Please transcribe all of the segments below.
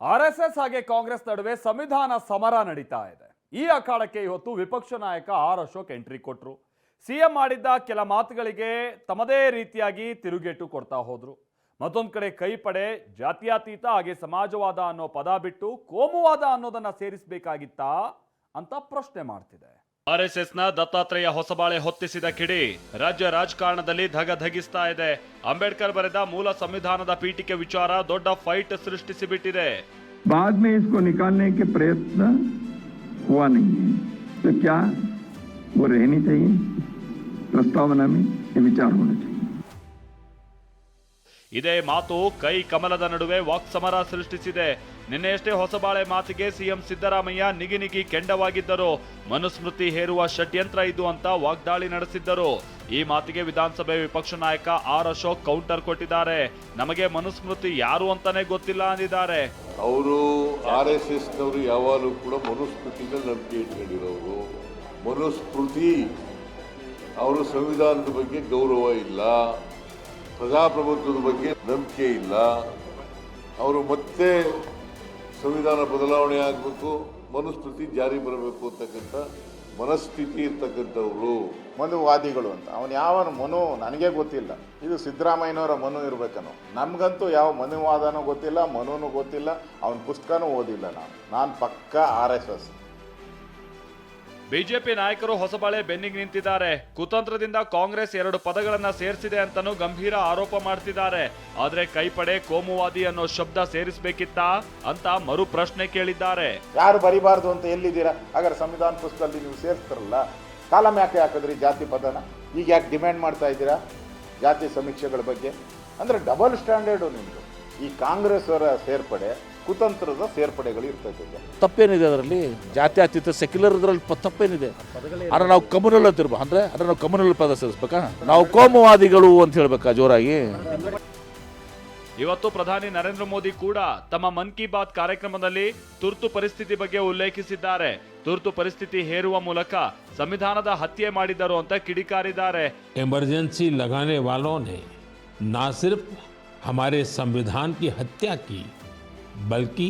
R S S ಹಾಗೆ ಕಾಂಗ್ರೆಸ್ ನಡುವೆ ಸಂವಿಧಾನ ಸಮರ ನಡೀತಾ ಇದೆ. ಈ ಅಖಾಡಕ್ಕೆ ಇವತ್ತು ವಿಪಕ್ಷ ನಾಯಕ ಆರ್ ಅಶೋಕ್ ಎಂಟ್ರಿ ಕೊಟ್ರು. ಸಿಎಂ ಮಾಡಿದ್ದ ಕೆಲ ಮಾತುಗಳಿಗೆ ತಮ್ಮದೇ ರೀತಿಯಾಗಿ ತಿರುಗೇಟು ಕೊಡ್ತಾ ಹೋದ್ರು. ಮತ್ತೊಂದು ಕಡೆ ಕೈ ಪಡೆ, ಜಾತ್ಯಾತೀತ ಹಾಗೆ ಸಮಾಜವಾದ ಅನ್ನೋ ಪದ ಬಿಟ್ಟು ಕೋಮುವಾದ ಅನ್ನೋದನ್ನ ಸೇರಿಸಬೇಕಾಗಿತ್ತಾ ಅಂತ ಪ್ರಶ್ನೆ ಮಾಡ್ತಿದೆ. ಆರ್ಎಸ್ಎಸ್ನ ದತ್ತಾತ್ರೇಯ ಹೊಸಬಾಳೆ ಹೊತ್ತಿಸಿದ ಕಿಡಿ ರಾಜ್ಯ ರಾಜಕಾರಣದಲ್ಲಿ ಧಗಧಗಿಸ್ತಾ ಇದೆ ಅಂಬೇಡ್ಕರ್ ಬರೆದ ಮೂಲ ಸಂವಿಧಾನದ ಪೀಠಿಕೆ ವಿಚಾರ ದೊಡ್ಡ ಫೈಟ್ ಸೃಷ್ಟಿಸಿಬಿಟ್ಟಿದೆ बाद में इसको निकालने के प्रयत्न हुआ नहीं है तो क्या वो रहनी चाहिए प्रस्तावना में ये विचार होना चाहिए ಇದೇ ಮಾತು ಕೈ ಕಮಲದ ನಡುವೆ ವಾಕ್ಸಮರ ಸೃಷ್ಟಿಸಿದೆ. ನಿನ್ನೆಯಷ್ಟೇ ಹೊಸಬಾಳೆ ಮಾತಿಗೆ ಸಿಎಂ ಸಿದ್ದರಾಮಯ್ಯ ನಿಗಿ ನಿಗಿ ಕೆಂಡವಾಗಿದ್ದರು. ಮನುಸ್ಮೃತಿ ಹೇರುವ ಷಡ್ಯಂತ್ರ ಇದು ಅಂತ ವಾಗ್ದಾಳಿ ನಡೆಸಿದ್ದರು. ಈ ಮಾತಿಗೆ ವಿಧಾನಸಭೆ ವಿಪಕ್ಷ ನಾಯಕ ಆರ್ ಅಶೋಕ್ ಕೌಂಟರ್ ಕೊಟ್ಟಿದ್ದಾರೆ. ನಮಗೆ ಮನುಸ್ಮೃತಿ ಯಾರು ಅಂತಾನೆ ಗೊತ್ತಿಲ್ಲ ಅಂದಿದ್ದಾರೆ. ಅವರು ಆರ್ ಎಸ್ ಎಸ್ನವರು ಯಾವಾಗಲೂ ಕೂಡ ಮನುಸ್ಮೃತಿ ನಂಬಿಕೆ ಇಟ್ಕೊಂಡಿರೋರು. ಮನುಸ್ಮೃತಿ, ಅವರು ಸಂವಿಧಾನದ ಬಗ್ಗೆ ಗೌರವ ಇಲ್ಲ. ಪ್ರಜಾಪ್ರಭುತ್ವದ ಬಗ್ಗೆ ನಂಬಿಕೆ ಇಲ್ಲ. ಅವರು ಮತ್ತೆ ಸಂವಿಧಾನ ಬದಲಾವಣೆ ಆಗಬೇಕು ಮನುಸ್ಮೃತಿ ಜಾರಿ ಬರಬೇಕು ಅಂತಕ್ಕಂಥ ಮನಸ್ಥಿತಿ ಇರ್ತಕ್ಕಂಥವ್ರು. ಮನುವಾದಿಗಳು ಅಂತ. ಅವನು ಯಾವ ಮನು ನನಗೆ ಗೊತ್ತಿಲ್ಲ. ಇದು ಸಿದ್ದರಾಮಯ್ಯನವರ ಮನು ಇರಬೇಕನು ನಮಗಂತೂ ಯಾವ ಮನುವಾದನೂ ಗೊತ್ತಿಲ್ಲ, ಮನುನೂ ಗೊತ್ತಿಲ್ಲ. ಅವನ ಪುಸ್ತಕನೂ ಓದಿಲ್ಲ ನಾನು ನಾನು ಪಕ್ಕ ಆರ್ ಎಸ್ ಎಸ್. ಬಿಜೆಪಿ ನಾಯಕರು ಹೊಸಬಾಳೆ ಬೆನ್ನಿಗೆ ನಿಂತಿದ್ದಾರೆ. ಕುತಂತ್ರದಿಂದ ಕಾಂಗ್ರೆಸ್ ಎರಡು ಪದಗಳನ್ನ ಸೇರಿಸಿದೆ ಅಂತಲೂ ಗಂಭೀರ ಆರೋಪ ಮಾಡ್ತಿದ್ದಾರೆ. ಆದ್ರೆ ಕೈಪಡೆ ಕೋಮುವಾದಿ ಅನ್ನೋ ಶಬ್ದ ಸೇರಿಸಬೇಕಿತ್ತಾ ಅಂತ ಮರು ಪ್ರಶ್ನೆ ಕೇಳಿದ್ದಾರೆ. ಯಾರು ಬರಿಬಾರ್ದು ಅಂತ ಎಲ್ಲಿದ್ದೀರಾ? ಹಾಗಾದ್ರೆ ಸಂವಿಧಾನ ಪುಸ್ತಕದಲ್ಲಿ ನೀವು ಸೇರಿಸ್ತಾರಲ್ಲ ಕಾಲಂ ಯಾಕೆ ಹಾಕಿದ್ರಿ ಜಾತಿ ಪದನ? ಈಗ ಯಾಕೆ ಡಿಮ್ಯಾಂಡ್ ಮಾಡ್ತಾ ಇದ್ದೀರಾ ಜಾತಿ ಸಮೀಕ್ಷೆಗಳ ಬಗ್ಗೆ? ಅಂದ್ರೆ ಡಬಲ್ ಸ್ಟ್ಯಾಂಡರ್ಡು ನಿಮ್ಮದು ಈ ಕಾಂಗ್ರೆಸ್ ಅವರ ಸೇರ್ಪಡೆ ಕುತಂತ್ರದ ಸೇರ್ಪಡೆಗಳು ಇರ್ತೈತೆ ತಪ್ಪೇನಿದೆ ಅದರಲ್ಲಿ ಜಾತ್ಯತೀತ ಸೆಕ್ಯುಲರ್ ಇದರಲ್ಲಿ ಪ- ತಪ್ಪೇನಿದೆ ಆದರೆ ನಾವು ಕಮ್ಯುನಲ್ ಅಂತ ಇರ್ಬೇಕು ಅಂದರೆ ಅಂದರೆ ನಾವು ಕಮ್ಯುನಲ್ ಪದ ಸೇರಿಸ್ಬೇಕಾ ನಾವು ಕೋಮುವಾದಿಗಳು ಅಂತ ಹೇಳ್ಬೇಕಾ ಜೋರಾಗಿ ಇವತ್ತು ಪ್ರಧಾನಿ ನರೇಂದ್ರ ಮೋದಿ ಕೂಡ ತಮ್ಮ ಮನ್ ಕಿ ಬಾತ್ ಕಾರ್ಯಕ್ರಮದಲ್ಲಿ ತುರ್ತು ಪರಿಸ್ಥಿತಿ ಬಗ್ಗೆ ಉಲ್ಲೇಖಿಸಿದ್ದಾರೆ ತುರ್ತು ಪರಿಸ್ಥಿತಿ ಹೇರುವ ಮೂಲಕ ಸಂವಿಧಾನದ ಹತ್ಯೆ ಮಾಡಿದರು ಅಂತ ಕಿಡಿಕಾರಿದ್ದಾರೆ इमरजेंसी लगाने वालों ने न सिर्फ हमारे संविधान की हत्या की बल्कि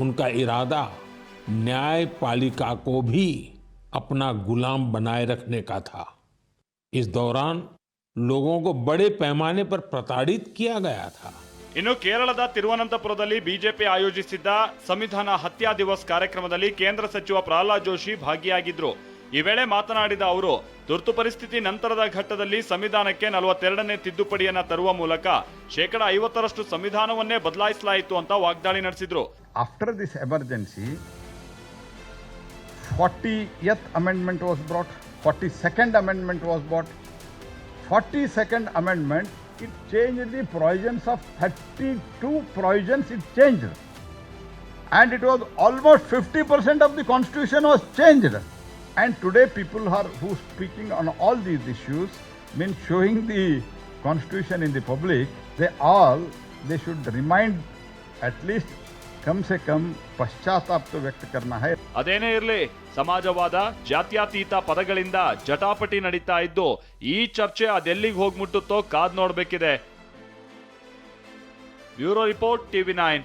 उनका इरादा न्यायपालिका को भी अपना गुलाम बनाए रखने का था इस दौरान लोगों को बड़े पैमाने पर प्रताड़ित किया गया था ಇನ್ನು ಕೇರಳದ ತಿರುವನಂತಪುರದಲ್ಲಿ ಬಿಜೆಪಿ ಆಯೋಜಿಸಿದ್ದ ಸಂವಿಧಾನ ಹತ್ಯಾ ದಿವಸ್ ಕಾರ್ಯಕ್ರಮದಲ್ಲಿ ಕೇಂದ್ರ ಸಚಿವ ಪ್ರಹ್ಲಾದ್ ಜೋಶಿ ಭಾಗಿಯಾಗಿದ್ರು ಈ ವೇಳೆ ಮಾತನಾಡಿದ ಅವರು, ತುರ್ತು ಪರಿಸ್ಥಿತಿ ನಂತರದ ಘಟ್ಟದಲ್ಲಿ ಸಂವಿಧಾನಕ್ಕೆ ನಲವತ್ತೆರಡನೇ ತಿದ್ದುಪಡಿಯನ್ನ ತರುವ ಮೂಲಕ ಶೇಕಡ ಐವತ್ತರಷ್ಟು ಸಂವಿಧಾನವನ್ನೇ ಬದಲಾಯಿಸಲಾಯಿತು ಅಂತ ವಾಗ್ದಾಳಿ ನಡೆಸಿದ್ರು. After this emergency forty eighth amendment was brought forty second amendment was brought forty second amendment it change the provisions of thirty two provisions it change and it was almost fifty percent of the constitution was changed And today people are who speaking on all these issues, mean showing the constitution in the public, they all, they should remind at least ಕಮ್ ಸೆ ಕಮ್ ಪಶ್ಚಾತ್ತಾಪ ವ್ಯಕ್ತ ಕರ್ನ ಅದೇನೇ ಇರಲಿ ಸಮಾಜವಾದ ಜಾತ್ಯಾತೀತ ಪದಗಳಿಂದ ಜಟಾಪಟಿ ನಡೀತಾ ಇದ್ದು ಈ ಚರ್ಚೆ ಅದೆಲ್ಲಿಗೆ ಹೋಗ್ಮುಟ್ಟುತ್ತೋ ಕಾದ್ ನೋಡ್ಬೇಕಿದೆ ಬ್ಯೂರೋ ರಿಪೋರ್ಟ್ ಟಿವಿ ನೈನ್